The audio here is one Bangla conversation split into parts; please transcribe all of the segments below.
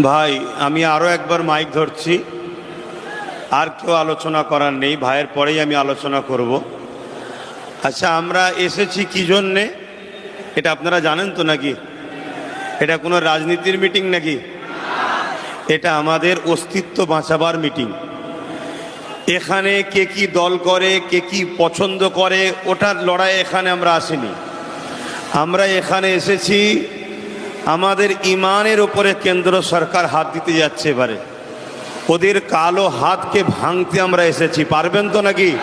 ভাই, আমি আরও একবার মাইক ধরছি। আর কেউ আলোচনা করার নেই, ভাইয়ের পরেই আমি আলোচনা করব। আচ্ছা আমরা এসেছি কি জন্যে? এটা আপনারা জানেন তো নাকি? এটা কোনো রাজনীতির মিটিং নাকি? এটা আমাদের অস্তিত্ব বাঁচাবার মিটিং। এখানে কে কি দল করে, কে কি পছন্দ করে, ওটার লড়াই এখানে আমরা আসিনি। আমরা এখানে এসেছি আমাদের ইমানের ওপরে কেন্দ্র সরকার হাত দিতে যাচ্ছে এবারে। ওদের কালো হাতকে ভাঙতে আমরা এসেছি। পারবেন তো নাকি?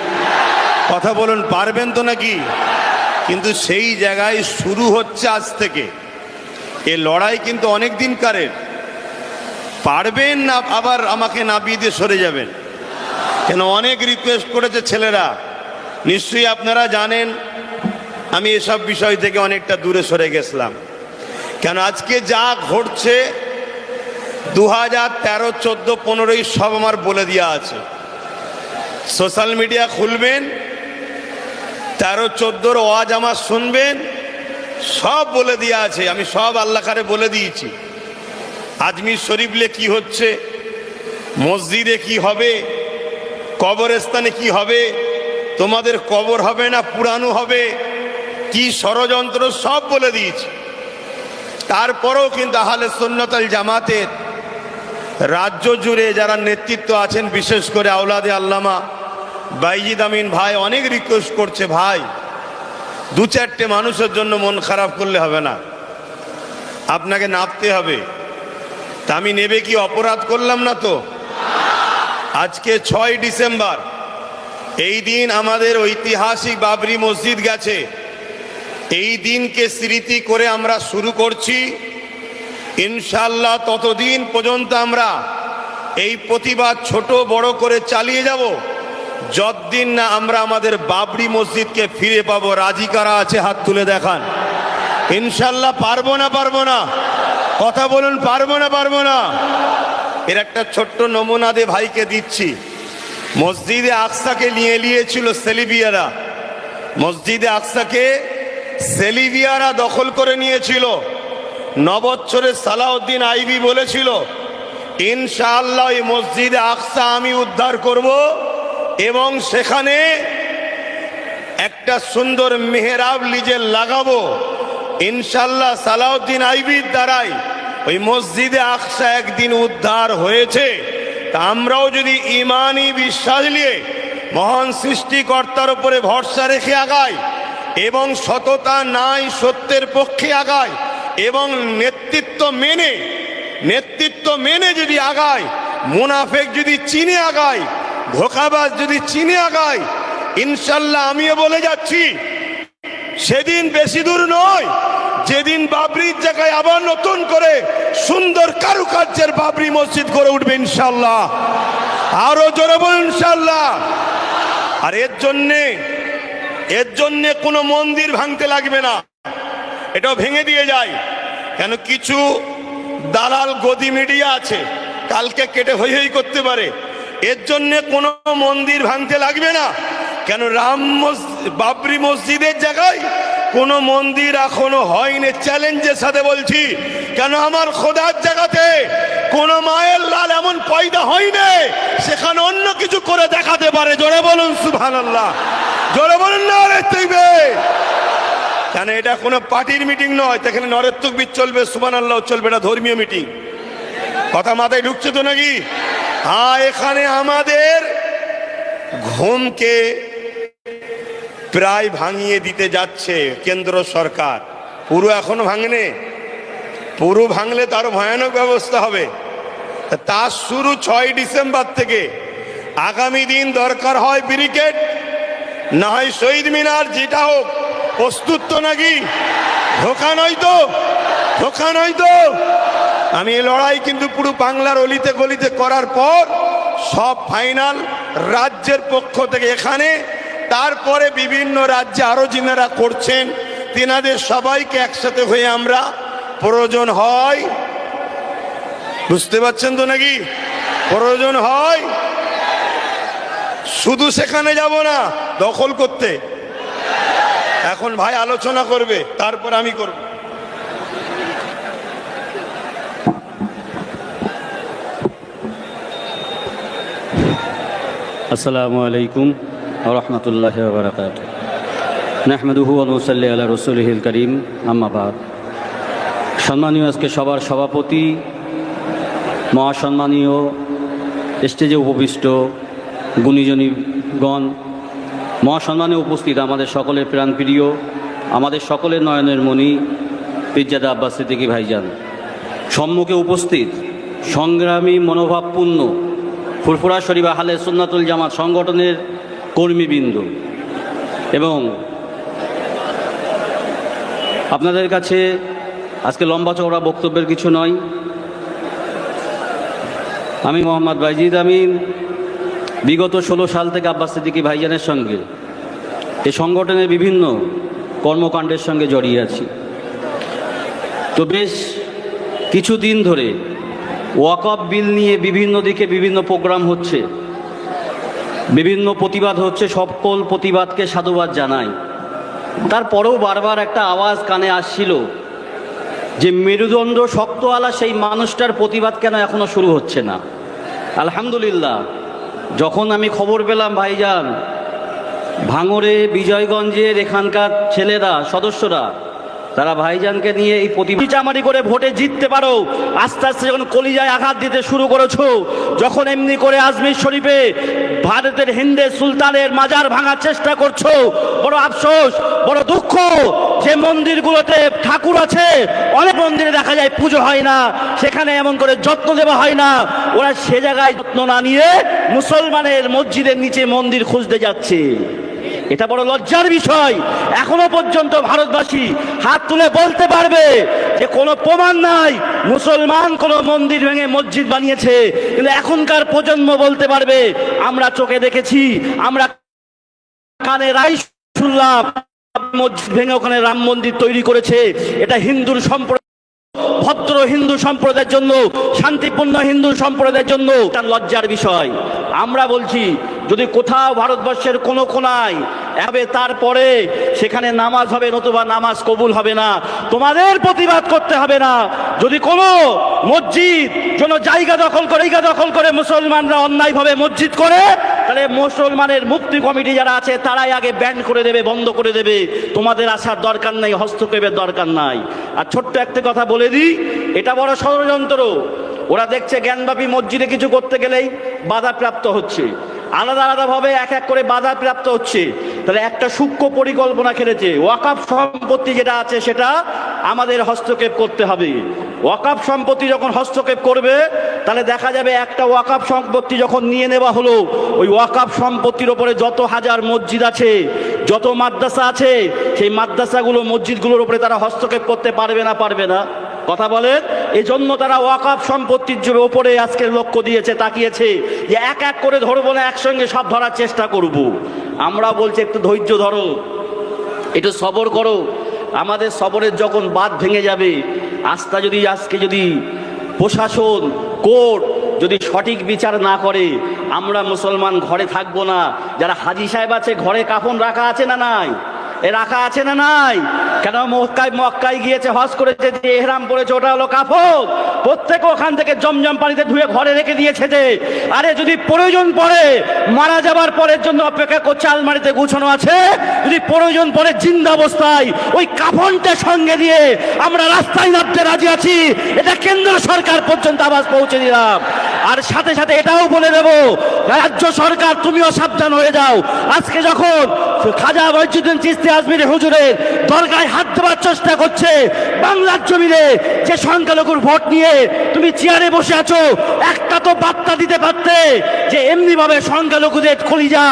কথা বলুন, পারবেন তো নাকি? কিন্তু সেই জায়গায় শুরু হচ্ছে আজ থেকে। এ লড়াই কিন্তু অনেক দিনকারের পারবেন না, আবার আমাকে নাবিয়ে দিয়ে সরে যাবেন। কেন, অনেক রিকোয়েস্ট করেছে ছেলেরা। নিশ্চয়ই আপনারা জানেন, আমি এসব বিষয় থেকে অনেকটা দূরে সরে গেছিলাম। কেন আজকে যা ঘটছে দু হাজার তেরো, চোদ্দ, পনেরোই সব আমার বলে দেওয়া আছে। সোশ্যাল মিডিয়া খুলবেন, তেরো, চোদ্দোর ওয়াজ আমার শুনবেন, সব বলে দেওয়া আছে, আমি সব আল্লাহকারে বলে দিয়েছি। আজমির শরীফলে কি হচ্ছে, মসজিদে কি হবে, কবরস্থানে কি হবে, তোমাদের কবর হবে না, পুরানো হবে, কি ষড়যন্ত্র সব বলে দিয়েছি। তারপরেও কিন্তু আহলে সুন্নতাল জামাতের রাজ্য জুড়ে যারা নেতৃত্ব আছেন, বিশেষ করে আওলাদে আল্লামা বাইজিদ আমিন ভাই, অনেক রিকোয়েস্ট করছে, ভাই, দু চারটে মানুষের জন্য মন খারাপ করলে হবে না। আপনাকে নাপতে হবে। তা আমি নেবে কি? অপরাধ করলাম না তো? আজকে ছয় ডিসেম্বর। এই দিন আমাদের ঐতিহাসিক বাবরি মসজিদ গেছে। এই দিনকে স্মৃতি করে আমরা শুরু করছি। ইনশাল্লাহ ততদিন পর্যন্ত আমরা এই প্রতিবাদ ছোট বড় করে চালিয়ে যাব। যতদিন না আমরা আমাদের বাবরি মসজিদকে ফিরে পাবো, রাজি কারা আছে হাত তুলে দেখান। ইনশাল্লাহ পারব না পারব না। কথা বলুন, পারব না পারব না। এর একটা ছোট্ট নমুনা দিয়ে ভাইকে দিচ্ছি। মসজিদে আকসাকে নিয়ে নিয়েছিল সেলিবিয়ারা। মসজিদে আকসাকে সেলিবিয়ারা দখল করে নিয়েছিল। নবচ্ছরে সালাউদ্দিন আইবি বলেছিল, ইনশাআল্লাহ এই মসজিদে আকসা আমি উদ্ধার করব এবং সেখানে একটা সুন্দর মেহরাব লিজে লাগাবো। ইনশাল্লাহ সালাউদ্দিন আইবির দ্বারাই ওই মসজিদে আকসা একদিন উদ্ধার হয়েছে। তা আমরাও যদি ইমানি বিশ্বাস নিয়ে মহান সৃষ্টিকর্তার উপরে ভরসা রেখে আগাই এবং সততা নাই সত্যের পক্ষে আগায়, এবং নেতৃত্ব মেনে নেতৃত্ব মেনে যদি আগায়, মুনাফেক যদি চিনে আগায়, ধোকাবাজ যদি চিনে আগায়, ইনশাল্লাহ আমিও বলে যাচ্ছি, সেদিন বেশি দূর নয়, যেদিন বাবরির জায়গায় আবার নতুন করে সুন্দর কারুকার্যের বাবরি মসজিদ করে উঠবে ইনশাল্লাহ। আরও জোরে ইনশাল্লাহ। আর এর জন্যে এর জন্য কোনো মন্দির ভাঙতে লাগবে না। এটাও ভেঙে দিয়ে যায়। কেন কিছু দালাল গদি মিডিয়া আছে, কালকে কেটে হই হই করতে পারে। এর জন্য কোনো মন্দির ভাঙতে লাগবে না। কেন রাম বাবরি মসজিদের জায়গায় কোনো মন্দির এখনও হয়নি? চ্যালেঞ্জের সাথে বলছি, কেন আমার খোদার জায়গাতে কোনো মায়ের লাল এমন পয়দা হয়নি? সেখানে অন্য কিছু করে দেখাতে পারে। জোরে বলুন সুভান আল্লাহ জোরে বলুন না রে তুইবে কেন এটা কোনো পার্টির মিটিং নয় এখানে নরের তকবির চলবে সুবান আল্লাহ চলবে, এটা ধর্মীয় মিটিং। কথা মাথায় ঢুকছে তো নাকি? হ্যাঁ এখানে আমাদের ঘুমকে প্রায় ভাঙিয়ে দিতে যাচ্ছে কেন্দ্র সরকার। পুরো এখনও ভাঙনে। পুরো ভাঙলে তার ভয়ানক ব্যবস্থা হবে। তার শুরু ছয় ডিসেম্বর থেকে। আগামী দিন দরকার হয় ব্রিকেট না হয় শহীদ মিনার যেটা হোক, প্রস্তুত তো নাকি? ধোকা নয় তো, ধোকা নয় তো। আমি এই লড়াই কিন্তু পুরো বাংলার অলিতে গলিতে করার পর সব ফাইনাল রাজ্যের পক্ষ থেকে এখানে, তারপরে বিভিন্ন রাজ্যে আরও যিনারা করছেন, তিনাদের সবাইকে একসাথে হয়ে আমরা প্রয়োজন হয়। বুঝতে পারছেন তো নাকি? প্রয়োজন হয়। শুধু সেখানে যাব না, দখল করতে। এখন ভাই আলোচনা করবে, তারপর আমি করব। আসসালামু আলাইকুম রহমতুল্লাহ বারকাত নাহমদুহু আলুসাল্লি আল্লাহ রসুলহিল করিম আম্মাবাদ সম্মানীয় আজকে সবার সভাপতি, মহাসম্মানীয়, স্টেজে উপবিষ্ট গুণীজনীগণ মহাসম্মানে উপস্থিত আমাদের সকলের প্রাণপ্রিয়, আমাদের সকলের নয়নের মণি পিজ্জাদা আব্বাস সিদ্দিকি ভাইজান। সম্মুখে উপস্থিত সংগ্রামী মনোভাবপূর্ণ ফুরফুরা শরীফ আহলে সুন্নাতুল জামাত সংগঠনের কর্মীবৃন্দ। এবং আপনাদের কাছে আজকে লম্বা চওড়া বক্তব্যের কিছু নয়। আমি মোহাম্মদ বাইজিদ আমিন বিগত ষোলো সাল থেকে আব্বাস সিদ্দিকী ভাইজানের সঙ্গে এই সংগঠনের বিভিন্ন কর্মকাণ্ডের সঙ্গে জড়িয়ে আছি। তো বেশ কিছুদিন ধরে ওয়াকআপ বিল নিয়ে বিভিন্ন দিকে বিভিন্ন প্রোগ্রাম হচ্ছে, বিভিন্ন প্রতিবাদ হচ্ছে, সকল প্রতিবাদকে সাধুবাদ জানাই। তারপরেও বারবার একটা আওয়াজ কানে আসছিল যে মেরুদণ্ড শক্তওয়ালা সেই মানুষটার প্রতিবাদ কেন এখনও শুরু হচ্ছে না। আলহামদুলিল্লাহ যখন আমি খবর পেলাম ভাইজান, ভাঙরে বিজয়গঞ্জের এখানকার ছেলেরা, সদস্যরা, তারা ভাইজানকে নিয়ে এই প্রতিবাদ চামারি করে ভোটে জিততে পারো। আস্তে আস্তে যখন কলিজায় আঘাত দিতে শুরু করেছ, যখন এমনি করে আজমির শরীফে ভারতের হিন্দে সুলতানের মাজার ভাঙার চেষ্টা করছ, বড় আফসোস, বড় দুঃখ যে মন্দিরগুলোতে ঠাকুর আছে, অনেক মন্দিরে দেখা যায় পুজো হয় না, সেখানে এমন করে যত্ন দেওয়া হয় না। ওরা সে জায়গায় যত্ন না নিয়ে মুসলমানের মসজিদের নিচে মন্দির খুঁজতে যাচ্ছে। এটা বড় লজ্জার বিষয়। এখনও পর্যন্ত ভারতবাসী হাত তুলে বলতে পারবে যে কোনো প্রমাণ নাই, মুসলমান কোনো মন্দির ভেঙে মসজিদ বানিয়েছে। কিন্তু এখনকার প্রজন্ম বলতে পারবে, আমরা চোখে দেখেছি, আমরা কানে রাই শুনলাম মসজিদ ভেঙে ওখানে রাম মন্দির তৈরি করেছে। এটা হিন্দুর সম্প্রদায়, ভদ্র হিন্দু সম্প্রদায়ের জন্য, শান্তিপূর্ণ হিন্দু সম্প্রদায়ের জন্য এটা লজ্জার বিষয়। আমরা বলছি, যদি কোথাও ভারতবর্ষের কোনো কোনায় হবে তারপরে সেখানে নামাজ হবে নতুবা নামাজ কবুল হবে না, তোমাদের প্রতিবাদ করতে হবে না। যদি কোনো মসজিদ, কোনো জায়গা দখল করে, জায়গা দখল করে মুসলমানরা অন্যায়ভাবে মসজিদ করে তাহলে মুসলমানের মুক্তি কমিটি যারা আছে, তারাই আগে ব্যান করে দেবে, বন্ধ করে দেবে। তোমাদের আসার দরকার নাই, হস্তক্ষেপের দরকার নাই। আর ছোট্ট একটা কথা বলে দিই, এটা বড় ষড়যন্ত্র। ওরা দেখছে জ্ঞানব্যাপী মসজিদে কিছু করতে গেলেই বাধাপ্রাপ্ত হচ্ছে। আলাদা আলাদাভাবে এক এক করে বাধাপ্রাপ্ত হচ্ছে। তাহলে একটা সূক্ষ্ম পরিকল্পনা খেলেছে। ওয়াকাফ সম্পত্তি যেটা আছে সেটা আমাদের হস্তক্ষেপ করতে হবে। ওয়াকাফ সম্পত্তি যখন হস্তক্ষেপ করবে, তাহলে দেখা যাবে একটা ওয়াকাফ সম্পত্তি যখন নিয়ে নেওয়া হলো, ওই ওয়াকাফ সম্পত্তির ওপরে যত হাজার মসজিদ আছে, যত মাদ্রাসা আছে, সেই মাদ্রাসাগুলো, মসজিদগুলোর উপরে তারা হস্তক্ষেপ করতে পারবে না পারবে না। কথা বলেন? এই জন্য তারা ওয়াকাফ সম্পত্তির জন্য ওপরে আজকে লক্ষ্য দিয়েছে, তাকিয়েছে যে এক এক করে ধরবো না, একসঙ্গে সব ধরার চেষ্টা করব। আমরা বলছি একটু ধৈর্য ধরো, একটু সবর করো। আমাদের সবরের যখন বাদ ভেঙে যাবে, আস্থা যদি আজকে যদি প্রশাসন, কোর্ট যদি সঠিক বিচার না করে, আমরা মুসলমান ঘরে থাকব না। যারা হাজি সাহেব আছে, ঘরে কাফন রাখা আছে না নাই? এ রাখা আছে না নাই? কেন মক্কায় মক্কায় গিয়েছে, হজ করেছে যে এহরাম পড়েছে, ওটা হলো কাফন। প্রত্যেকে ওখান থেকে জমজম পানিতে ধুয়ে ঘরে রেখে দিয়েছে যে, আরে যদি প্রয়োজন পড়ে, মারা যাবার পরের জন্য অপেক্ষা করছে, আলমারিতে গুছানো আছে। যদি প্রয়োজন পড়ে, জিন্দা অবস্থায় ওই কাফনটা সঙ্গে দিয়ে আমরা রাস্তায় নামতে রাজি আছি। এটা কেন্দ্র সরকার পর্যন্ত আওয়াজ পৌঁছে দিলাম। আর সাথে সাথে এটাও বলে দেব, রাজ্য সরকার, তুমিও সাবধান হয়ে যাও। আজকে যখন খাজা মসজিদুল চিস্তি আজমির হুজুরের দরগায় হাত দেওয়ার চেষ্টা করছে। বাংলার জমিনে যে সংখ্যালঘুর ভোট নিয়ে তুমি চেয়ারে বসে আছো, একটা তো বার্তা দিতে পারতে যে এমনি ভাবে সংখ্যালঘুদের কলিজা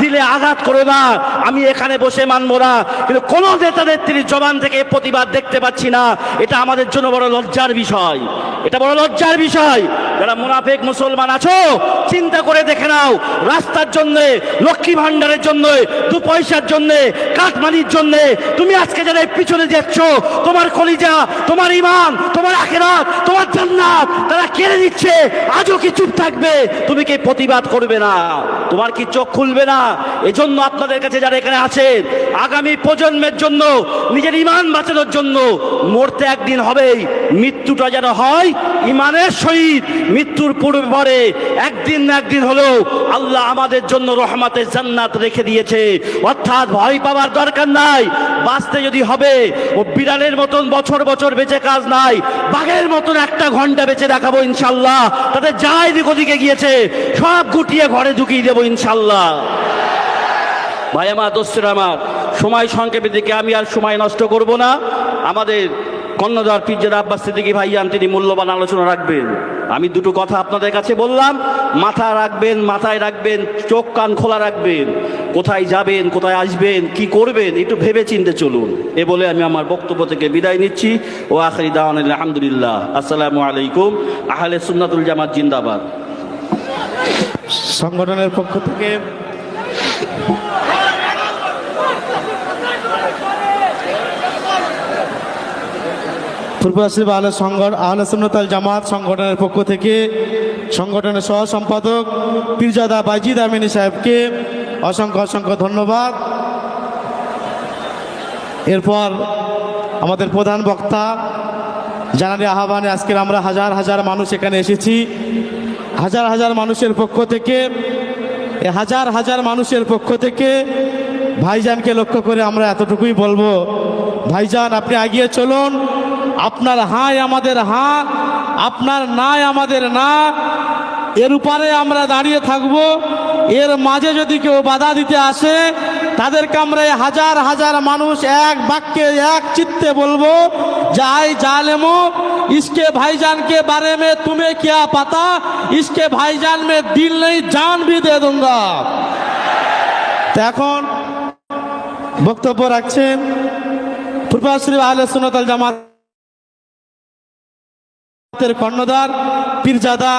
দিলে আঘাত করো না, আমি এখানে বসে মানবো না। কিন্তু কোনো নেতা নেত্রীর জবান থেকে প্রতিবাদ দেখতে পাচ্ছি না। এটা আমাদের জন্য বড় লজ্জার বিষয়। এটা বড় লজ্জার বিষয়। যারা মুনাফেক মুসলমান আছো, চিন্তা করে দেখে নাও, রাস্তার জন্য, লক্ষ্মী ভান্ডারের জন্য দু পয়সার জন্য কাঠমানির জন্য তুমি আজকে যারা পিছনে যাচ্ছ, তোমার কলিজা, তোমার ইমান তোমার আখেরাত, তোমার জান্নাত, তারা কেড়ে দিচ্ছে আজও কি চুপ থাকবে? তুমি কি প্রতিবাদ করবে না? তোমার কি চোখ খুলবে না? এজন্য আপনাদের কাছে যারা এখানে আছেন, আগামী প্রজন্মের জন্য, নিজের ইমান বাঁচানোর জন্য, মরতে একদিন হবেই। মৃত্যুটা যেন হয় ইমানের সহিত, মৃত্যুর পূর্বে পরে একদিন না একদিন হলেও আল্লাহ আমাদের জন্য রহমাতের জান্নাত রেখে দিয়েছে। অর্থাৎ ভয় পাওয়ার দরকার নাই। বাঁচতে যদি হবে, ও বিড়ালের মতন বছর বছর বেঁচে কাজ নাই, বাঘের মতন একটা ঘণ্টা বেঁচে দেখাবো ইনশাল্লাহ। তাতে যাই দিক ওদিকে গিয়েছে, সব গুটিয়ে ঘরে ঢুকিয়ে দেবো ইনশাল্লাহ। ভাই আমার দোস্তের আমার সময় সংক্ষেপের দিকে আমি আর সময় নষ্ট করব না। আমাদের কর্ণধার পিজ্জার আব্বাস সিদ্দিকী ভাইয়ান তিনি মূল্যবান আলোচনা রাখবেন। আমি দুটো কথা আপনাদের কাছে বললাম। মাথা রাখবেন, মাথায় রাখবেন, চোখ কান খোলা রাখবেন। কোথায় যাবেন, কোথায় আসবেন, কি করবেন, একটু ভেবে চিনতে চলুন। এ বলে আমি আমার বক্তব্য থেকে বিদায় নিচ্ছি। ও আখরি দাওয়ান আলহামদুলিল্লাহ আসসালামু আলাইকুম। আহলে সুন্নাতুল জামাত জিন্দাবাদ। সংগঠনের পক্ষ থেকে পূর্বাশ্রী আহলে সংগঠন, আহলে সুন্নতাল জামাত সংগঠনের পক্ষ থেকে সংগঠনের সহ সম্পাদক পীরজাদা বাইজিদ আমিনী সাহেবকে অসংখ্য অসংখ্য ধন্যবাদ। এরপর আমাদের প্রধান বক্তা জানানি আহ্বানে আজকের আমরা হাজার হাজার মানুষ এখানে এসেছি। হাজার হাজার মানুষের পক্ষ থেকে হাজার হাজার মানুষের পক্ষ থেকে ভাইজানকে লক্ষ্য করে আমরা এতটুকুই বলব। ভাইজান, আপনি এগিয়ে চলুন। আপনার হাই আমাদের হা আপনার নাই আমাদের না এর উপরে আমরা দাঁড়িয়ে থাকব এর মাঝে যদি কেউ বাধা দিতে আসে তাদেরকে আমরা এই হাজার হাজার মানুষ এক বাক্যে এক চিত্তে বলবো যাই জালেমো इसके भाईजान के बारे में तुम्हें क्या पता इसके भाईजान में दिल नहीं जान भी दे दूंगा তো এখন বক্তব্য রাখছেন পূর্বাশ্রী আহলে সুনতাল জামাতের কর্ণধার পীরজাদা